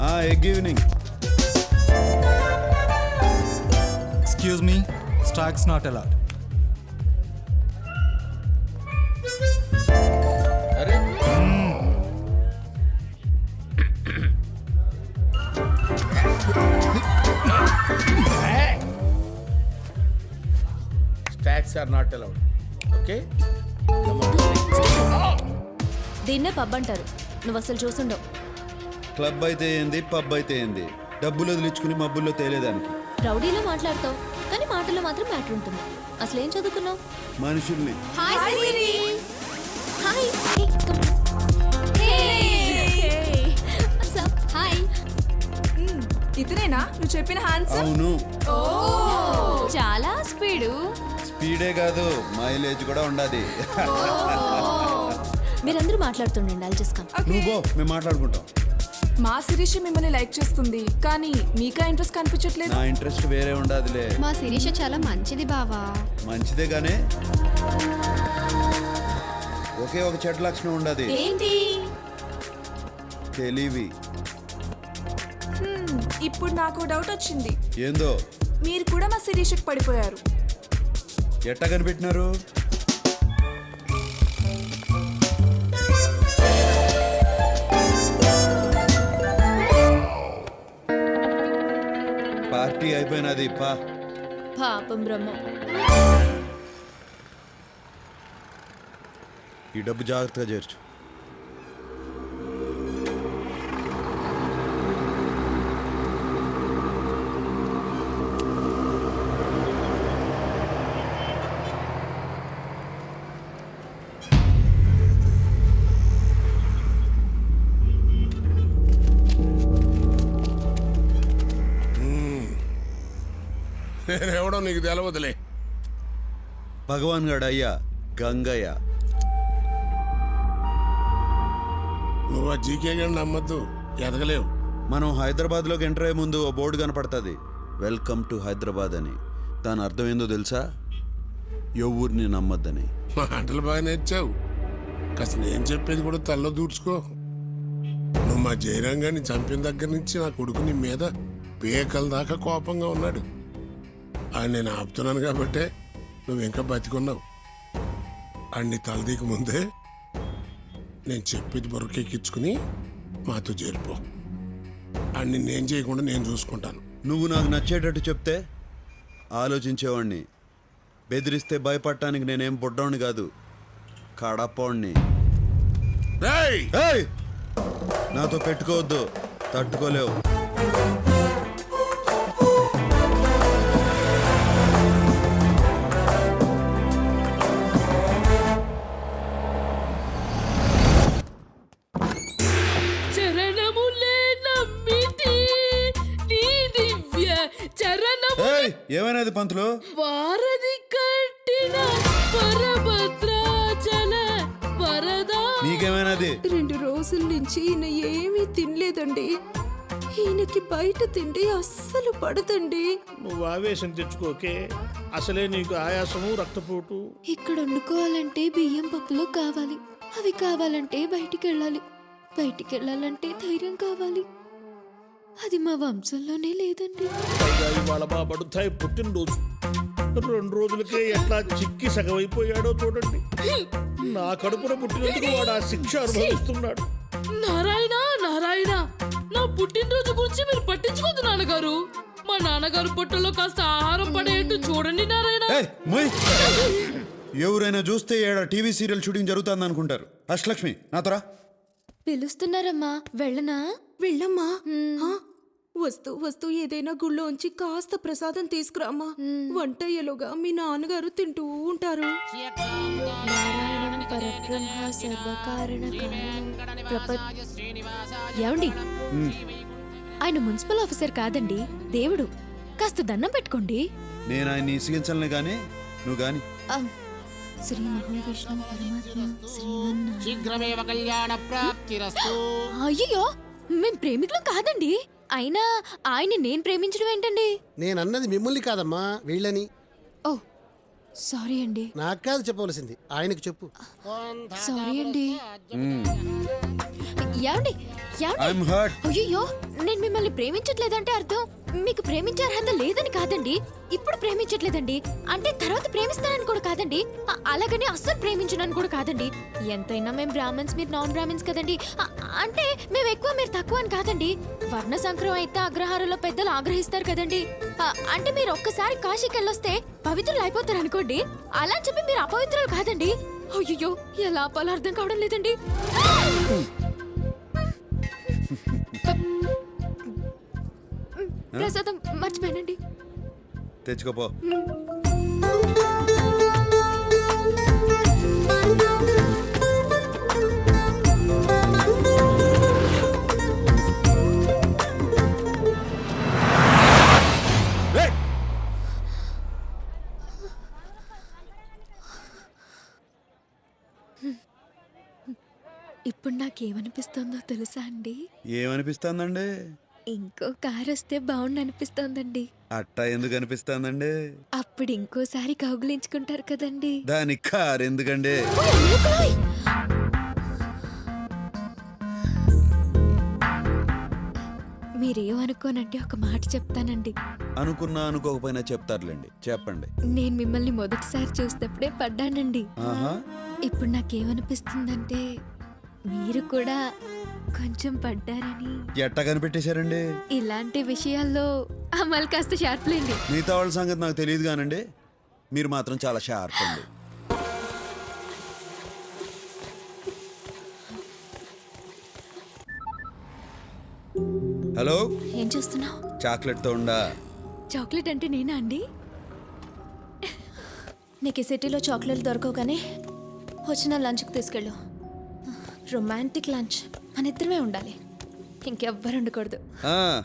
Egg evening excuse me stocks not allowed అరే stocks are not allowed okay దీన్నే pub అంటారు. నువ్వు అసలు చూసుండవు క్లబ్ అయితే ఏంది పబ్ అయితే ఏంది? డబ్బులు వదిలించుకుని మబ్బుల్లో తేలేదానికి. రౌడీలో మాట్లాడతావు కానీ మాటల్లో మాత్రం మ్యాటర్ ఉంటుంది. అసలు ఏం చదువుకున్నావు? మనుషుల్ని. హాయ్ సిరి. హాయ్. హాయ్ ఇతనేనా? నువ్వు చెప్పిన హ్యాండ్స్ అవును. చాలా స్పీడు. స్పీడే కాదు మైలేజ్ కూడా ఉండాది. మీరందరూ మాట్లాడుతుండండి అల్ జస్ట్ కమ్ నువ్వు పో మేము మాట్లాడుకుంటాం. మా శిరీష్ మిమ్మల్ని లైక్ చేస్తుంది కానీ మీకా ఇంట్రెస్ట్ కనిపించట్లేదు? నా ఇంట్రెస్ట్ వేరే ఉండాదిలే. మా శిరీష చాలా మంచిది బావా. మంచిదే గానే ఒకే ఒక చెడ్డ లక్షణం ఉండదు. ఏంటి? తెలివి. హ్మ్, ఇప్పుడు నాకు డౌట్ వచ్చింది. ఏందో? మీరు కూడా మా శిరీషకి పడిపోయారు. ఎట్టా కనిపెట్టినారు? పార్టీ అయిపోయినది పా. పాపం బ్రహ్మ. ఈ డబ్బు జాగ్రత్తగా చేర్చు. నేనెవడో నీకు తెలవదులే. భగవాన్ గడ అయ్యా గంగయ్య. నువ్వు ఆ జీకే గారిని నమ్మద్దు ఎదగలేవు. మనం హైదరాబాద్లోకి ఎంటర్ అయ్యే ముందు ఓ బోర్డు కనపడుతుంది. వెల్కమ్ టు హైదరాబాద్ అని. దాని అర్థం ఏందో తెలుసా ఎవరిని నమ్మద్దని. మాటలు బాగా నేర్చావు. కాస్త నేను చెప్పేది కూడా తల్లో దూడ్చుకో. నువ్వు మా జయరాం గారిని చంపిన దగ్గర నుంచి నా కొడుకు నీ మీద పేకల దాకా కోపంగా ఉన్నాడు. ఆయన నేను ఆపుతున్నాను కాబట్టే నువ్వు ఇంకా బతికున్నావు. అన్ని తలదీకి ముందే నేను చెప్పేది బొరకెక్కించుకుని మాతో చేరిపో. అన్ని నేను చేయకుండా నేను చూసుకుంటాను. నువ్వు నాకు నచ్చేటట్టు చెప్తే ఆలోచించేవాడిని బెదిరిస్తే భయపడటానికి నేనేం బుడ్డోని కాదు ఏయ్! నాతో పెట్టుకోవద్దు తట్టుకోలేవు. ఏమైనది పంతులు? వారధి కట్టిన వరభద్రాచల వరదా. నీకేమైనది రెండు రోజుల నుంచి ఈయన ఏమీ తినలేదండి. ఈయనకి బయట తిండి అస్సలు పడదండి. నువ్వు ఆవేశం తెచ్చుకోకే. అసలే నీకు ఆయాసము రక్తపోటు. ఇక్కడ వండుకోవాలంటే బియ్యం పప్పులు కావాలి. అవి కావాలంటే బయటికి వెళ్ళాలి. బయటికి వెళ్ళాలంటే ధైర్యం కావాలి. అది మా వంశంలోనే లేదండి. పైగా ఇవాళ మా బడుతాయి పుట్టినరోజు. రెండు రోజులకే ఎట్లా చిక్కి సగమైపోయాడో చూడండి. నా కడుపున పుట్టినందుకు వాడు ఆ శిక్ష అనుభవిస్తున్నాడు. నారాయణ నారాయణ నా పుట్టినరోజు గురించి మీరు పట్టించుకోదు నాన్నగారు. మా నాన్నగారు పొట్టలో కాస్త ఆహారం పడేట్టు చూడండి నారాయణ. ఏయ్ మొయ్! ఎవరైనా చూస్తే ఏడ టీవీ సీరియల్ షూటింగ్ జరుగుతుంది అనుకుంటారు. అష్టలక్ష్మి నాతోరా? పిలుస్తున్నారమ్మా వెళ్ళనా? వెళ్ళమ్మా. ఆ, వస్తూ వస్తూ ఏదైనా గుళ్ళోంచి కాస్త ప్రసాదం తీసుకురామ్మా. వంట అయ్యేలోగా మీ నాన్నగారు తింటూ ఉంటారు. ఏమండి? ఆయన మున్సిపల్ ఆఫీసర్ కాదండి దేవుడు. కాస్త దండం పెట్టుకోండి. నేను ఆయన్ని ఇసిగించలనే కానీ నువ్వు ఆ, శ్రీ మహావిష్ణు పరమాత్మ శ్రీమన్నారాయణ. అయ్యో మేం ప్రేమికులం కాదండి. అయినా ఆయన నేను ప్రేమించడం ఏంటండి? నేనన్నది మిమ్మల్ని కాదమ్మా వీళ్ళని. ఓ సారీ అండి. నాకు కాదు చెప్పవలసింది ఆయనకు చెప్పు. సారీ అండి. ఏమండి ఏమండి? ఐఎమ్ హర్ట్ అయ్యో నేను మిమ్మల్ని ప్రేమించట్లేదంటే అర్థం? మీకు ప్రేమించే అర్హత లేదని కాదండి. ఇప్పుడు ప్రేమించట్లేదండి. అంటే తర్వాత ప్రేమిస్తానని కూడా కాదండి. అ- అలాగని అస్సలు ప్రేమించనని కూడా కాదండి. ఎంతైనా మేము బ్రాహ్మణ్స్ మీరు నాన్ బ్రాహ్మణ్స్ కదండి. అ- అంటే మేము ఎక్కువ మీరు తక్కువ అని కాదండి. వర్ణ సంక్రమం అయితే అగ్రహారంలో పెద్దలు ఆగ్రహిస్తారు కదండి. అ- అంటే మీరు ఒక్కసారి కాశీకి వెళ్ళొస్తే పవిత్రులు అయిపోతారు అనుకోండి. అలా అని చెప్పి మీరు అపవిత్రులు కాదండి. అయ్యో ఎలా ఆపాలో అర్థం కావడం లేదండి. ప్రసాదం మర్చిపోయానండి. తెచ్చుకోపో! ఇప్పుడు నాకేమనిపిస్తుందో తెలుసా అండి? ఏమనిపిస్తుందండి? ఇంకో కార్ వస్తే బాగుండు అనిపిస్తోందండి అట్టా ఎందుకు అనిపిస్తుందండి? అప్పుడు ఇంకోసారి కౌగులించుకుంటారు కదండి. దానికి కారు ఎందుకండి! మీరేమనుకోనంటే ఒక మాట చెప్తానండి. అనుకున్నా అనుకోకపోయినా చెప్తారులేండి. చెప్పండి. నేను మిమ్మల్ని మొదటిసారి చూసినప్పుడే పడ్డానండి. ఆహా. ఇప్పుడు నాకేమనిపిస్తుందంటే మీరు కూడా కొంచెం పడ్డారని. ఎట్టా కనిపెట్టేశారండి? ఇలాంటి విషయాల్లో అమలు కాస్త షార్ప్లేండి మిగతా వాళ్ళ సంగతి నాకు తెలియదు కానండి. మీరు మాత్రం చాలా షార్ప్ అండి. హలో? ఏం చేస్తున్నావు? చాక్లెట్తో ఉండా చాక్లెట్ అంటే నేనా అండి? నీకు ఈ సిటీలో చాక్లెట్లు దొరకవు కానీ వచ్చిన లంచ్కి తీసుకెళ్ళు. Romantic lunch. మన ఇద్దరమే ఉండాలి. ఇంకెవ్వరు ఉండకూడదు. ఆ,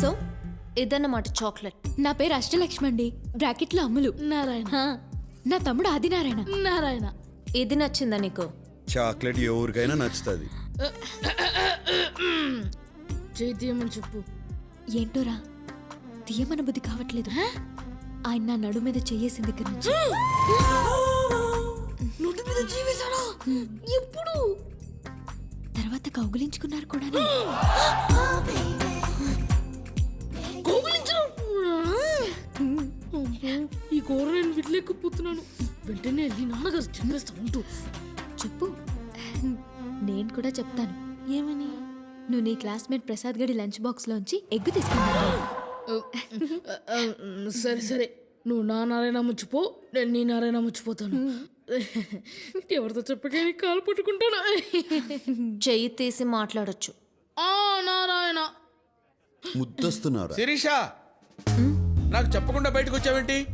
సో ఇదన్నమాట చాక్లెట్. నా పేరు అష్టలక్ష్మి అండి. బ్రాకెట్లో అమ్ములు. నారాయణ. హా, నా తమ్ముడు ఆదినారాయణ. నారాయణ. ఇది నచ్చిందా నీకు? చాక్లెట్ ఎవరికైనా నచ్చుతుంది. చేయి తీయమని చెప్పు. ఏంటోరా? తీయమన బుద్ధి కావట్లేదు. ఆయన నా నడు మీద నోటి మీద ఎప్పుడు? తర్వాత కౌగులించుకున్నారు కూడా. ఈ కూర నేను విడలేకపోతున్నాను వెంటనే వెళ్ళి నాన్నగారు చెప్పేస్తా ఉంటూ చెప్పు. నేను కూడా చెప్తాను. ఏమని? నువ్వు నీ క్లాస్మేట్ ప్రసాద్ గడి లంచ్ బాక్స్ లోంచి ఎగ్గు తీసుకున్నావు. సరే సరే. నువ్వు నా నారాయణ ముచ్చిపో నేను నీ నారాయణ ముచ్చిపోతాను. ఎవరితో చెప్పగానే కాలు పట్టుకుంటాను. చెయ్యి తీసి మాట్లాడొచ్చు. ఆ నారాయణ. ముద్దస్తున్నారు? శిరీష! నాకు చెప్పకుండా బయటకు వచ్చావేంటి?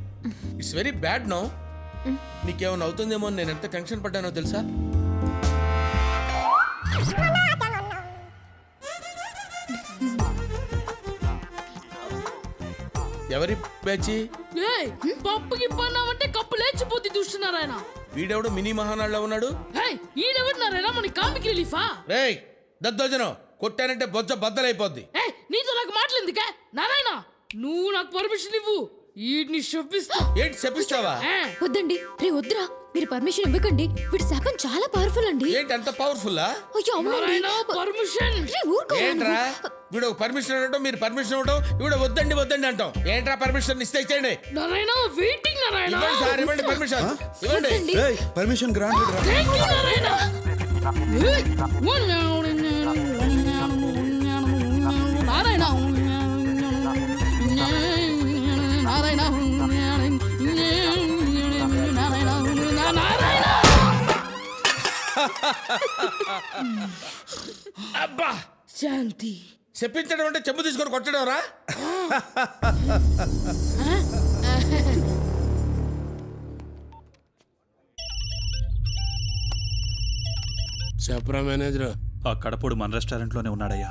ఇట్స్ వెరీ బ్యాడ్ నో నీకేమైనా అవుతుందేమో నేను ఎంత టెన్షన్ పడ్డానో తెలుసా? ఎవరి పేచి ఏయ్ పప్పుకి పన్నామంటే కప్పు లేచిపోతే నారాయణ. వీడెవడు మినీ మహానాడులో ఉన్నాడు? ఏయ్ ఈడెవరు నారాయణ? మన కామిక్ రిలీఫా? రేయ్ దద్దోజనం కొట్టానంటే బొజ్జ బద్దలైపోద్ది. ఏయ్ నీతో నాకు మాటలేందుకే నారాయణ నువ్వు నాకు పర్మిషన్ ఇవ్వు. ఈడిని శప్పిస్తా ఏంటి చెప్పిస్తావా వద్దండి రే వద్దురా. మీరు పర్మిషన్ ఇవ్వకండి. వీడి శాపం చాలా పవర్ఫుల్ అండి. ఏంటి అంత పవర్ఫుల్లా అయ్యో అవునండి. నారాయణ పర్మిషన్ రే, ఊరుకో ఏంట్రా? వీడు పర్మిషన్ ఇవ్వడం మీరు పర్మిషన్ ఇవ్వడం వీడు వద్దండి వద్దండి అంటాం. ఏంట్రా పర్మిషన్ ఇస్తే ఇచ్చేయండి నారాయణ వెయిటింగ్ నారాయణ ఇవ్వండి సార్ ఇవ్వండి పర్మిషన్ ఇవ్వండి. పర్మిషన్ గ్రాంటెడ్ రా. థ్యాంక్ యూ నారాయణ ఏయ్, నారాయణ అబ్బా! శాంతి. చెప్పించడం అంటే చెంబు తీసుకొని కొట్టడం రా. చెప్పరా మేనేజర్. ఆ కడపడు మన రెస్టారెంట్లోనే ఉన్నాడయ్యా.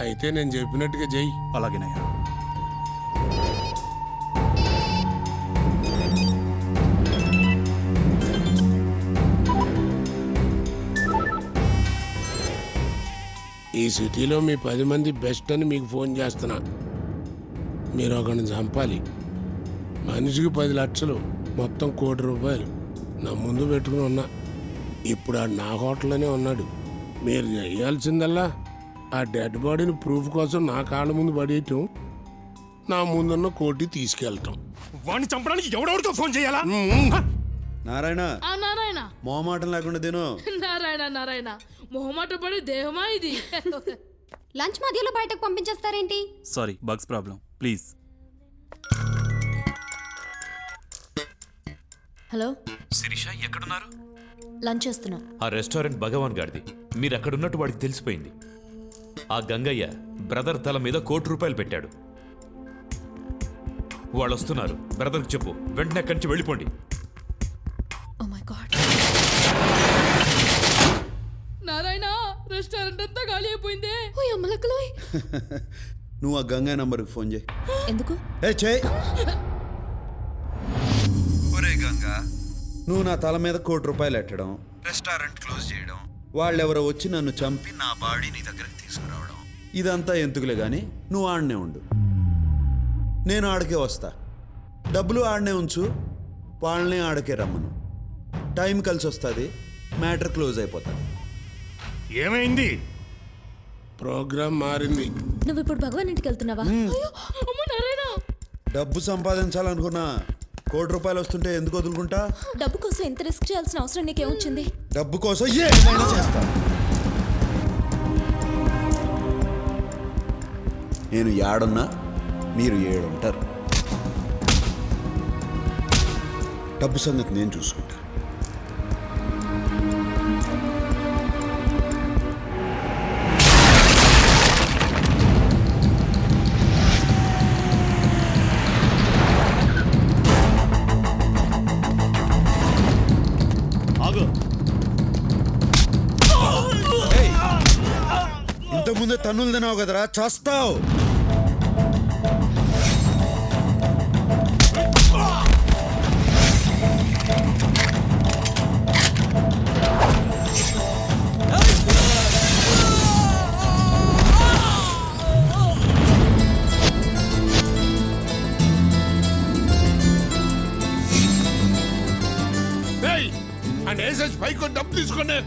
అయితే నేను చెప్పినట్టుగా చెయ్యి. అలాగేనయ్యా. సిటీలో మీ పది మంది బెస్ట్ అని మీకు ఫోన్ చేస్తున్నా. మీరు ఒకరిని చంపాలి. మనిషికి పది లక్షలు మొత్తం కోటి రూపాయలు. నా ముందు పెట్టుకుని ఉన్నా. ఇప్పుడు ఆ నా హోటల్లోనే ఉన్నాడు. మీరు చేయాల్సిందల్లా ఆ డెడ్ బాడీని ప్రూఫ్ కోసం నా కాళ్ళ ముందు పడేయటం. నా ముందున్న కోటి తీసుకెళ్ళటం వాడిని చంపడానికి ఎవడెవరితో ఫోన్ చేయాలా? నారాయణ. ఆ నారాయణ. మోమాటం లేకుండా తిను. నారాయణ నారాయణ. మొహమాట పడే దేహమా ఇది? లంచ్ మధ్యలో బయటకు పంపించేస్తారేంటి? Sorry bugs problem please hello? Sirisha ఎక్కడున్నారు? లంచ్ చేస్తున్నాం. ఆ రెస్టారెంట్ భగవాన్ గారిది. మీరు అక్కడున్నట్టు వాడికి తెలిసిపోయింది. ఆ గంగయ్య బ్రదర్ తల మీద కోటి రూపాయలు పెట్టాడు. వాళ్ళు వస్తున్నారు బ్రదర్కి చెప్పు. వెంటనే అక్కడి నుంచి వెళ్ళిపోండి. Oh my god Narayana restaurant అంతా ఖాళీ అయిపోయిందే. ఓ అమ్మలక్కలోయ్ నువ్వు ఆ గంగా నంబర్కి ఫోన్ చేయి. ఎందుకు? ఏ చేయి. ఒరే గంగా నువ్వు నా తల మీద కోటి రూపాయలు ఎట్టడం రెస్టారెంట్ క్లోజ్ చేయడం వాళ్ళెవరో వచ్చి నన్ను చంపి నా బాడీ నీ దగ్గరికి తీసుకురావడం ఇదంతా ఎందుకులే కానీ నువ్వు ఆడనే ఉండు. నేను ఆడకే వస్తా. డబ్బులు ఆడనే ఉంచు వాళ్ళని ఆడకే రమ్మను. టైం కలిసి వస్తుంది మ్యాటర్ క్లోజ్ అయిపోతుంది. ఏమైంది? ప్రోగ్రాం మారింది. నువ్వు ఇప్పుడు భగవాన్ ఇంటికి వెళ్తున్నావా? అమ్మ నారాయణ! డబ్బు సంపాదించాలనుకున్నా కోటి రూపాయలు వస్తుంటే ఎందుకు వదులుకుంటా? డబ్బు కోసం ఎంత రిస్క్ చేయాల్సిన అవసరం నీకేమొచ్చింది? డబ్బు కోసం ఏమైనా చేస్తా. నేను యాడున్నా మీరు ఏడుంటారు. డబ్బు సంగతి నేను చూసుకుంటా. తన్నులు తినావు కదరా? చేస్తావు. పైకి డబ్బు తీసుకోండి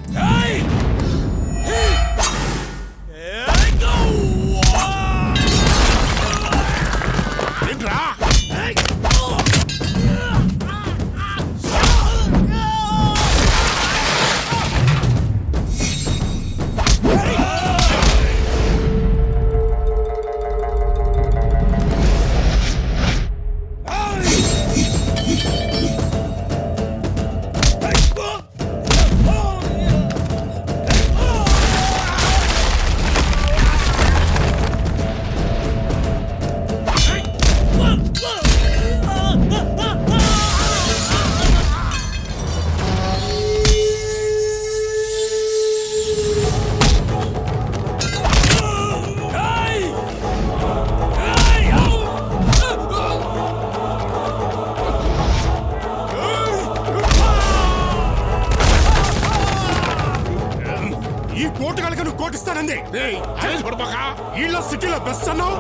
కోటిస్తానంది ఏయ్ వీళ్ళ సిటీలో బెస్ట్ అన్నావు?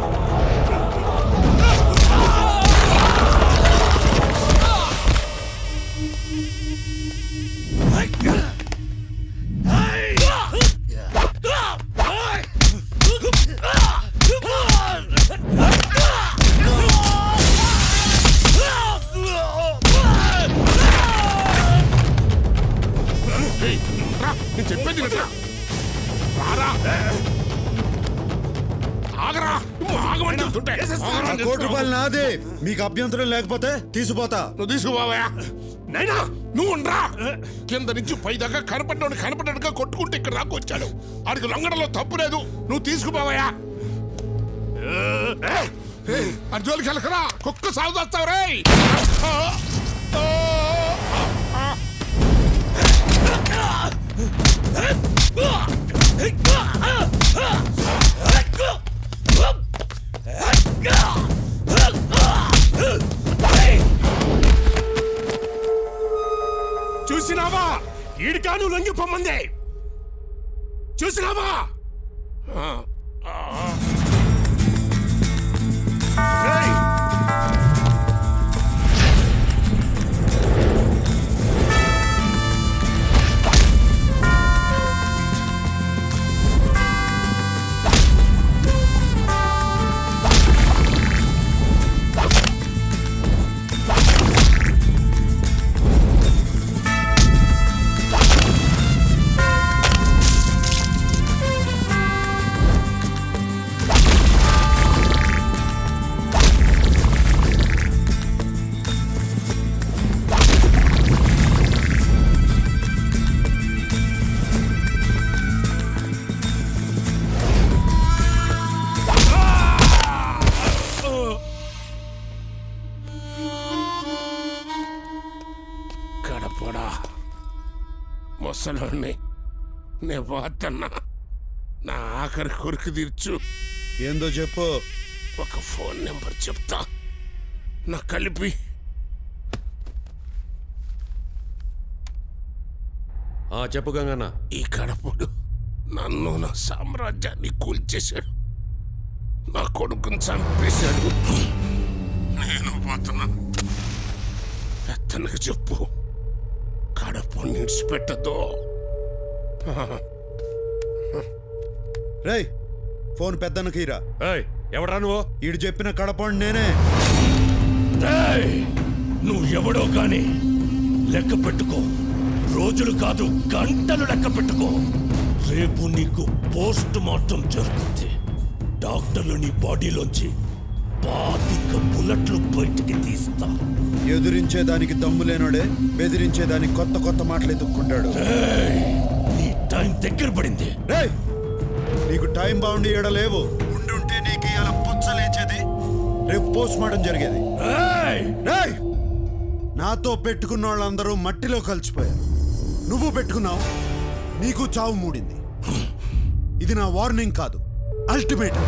ఏయ్, కోటి రూపాయలు నాదే మీకు అభ్యంతరం లేకపోతే తీసిపోతా నువ్వు తీసుకుపోవా నైనా నువ్వు ఉండరా కింద నుంచి పై దాకా కనపడ్డాడు కనపడ్డాడుగా కొట్టుకుంటే ఇక్కడ దాకా వచ్చాడు ఆడికి లొంగడంలో తప్పు లేదు నువ్వు తీసుకుపోవయా అర్జున్కి వెళ్ళకరా కుక్క సాగు చేస్తావు రే చూసినావా? ఈడికాను నువ్వు లొంగి పొమ్మంది. చూసినావా? ముసలోని నే పోతన్నా నా ఆఖరి కొరికి తీర్చు. ఏందో చెప్పు. ఒక ఫోన్ నెంబర్ చెప్తా. నా కలిపి. చెప్పు గంగన్న. ఈ కడపుడు నన్ను నా సామ్రాజ్యాన్ని కూల్చేశాడు. నా కొడుకుని చంపేశాడు. నేను పోతున్నాను. ఎత్తనకు చెప్పు. కడపు నిడిచిపెట్టదో రేయ్ ఫోన్ పెద్దనకీరా ఎవడా నువ్వు? ఈడు చెప్పిన కడపండి నేనే. నువ్వు ఎవడో కానీ లెక్క పెట్టుకో. రోజులు కాదు గంటలు లెక్క పెట్టుకో. రేపు నీకు పోస్ట్ మార్టం జరుగుతుంది డాక్టర్లు నీ బాడీలోంచి పాతిక బుల్లెట్లు బయటికి తీస్తా. ఎదురించేదానికి దమ్ము లేనోడే బెదిరించేదానికి కొత్త కొత్త మాటలు ఎత్తుక్కుంటాడు. నీ టైం దగ్గర పడింది. రేయ్ నీకు టైం బాగుండి ఈడ లేవు. ఉండుంటే నీకు ఇలా పుచ్చలేచేది రేపు పోస్ట్ మార్టం జరిగేది. రేయ్ నాతో పెట్టుకున్న వాళ్ళందరూ మట్టిలో కలిసిపోయారు. నువ్వు పెట్టుకున్నావు నీకు చావు మూడింది. ఇది నా వార్నింగ్ కాదు అల్టిమేట్!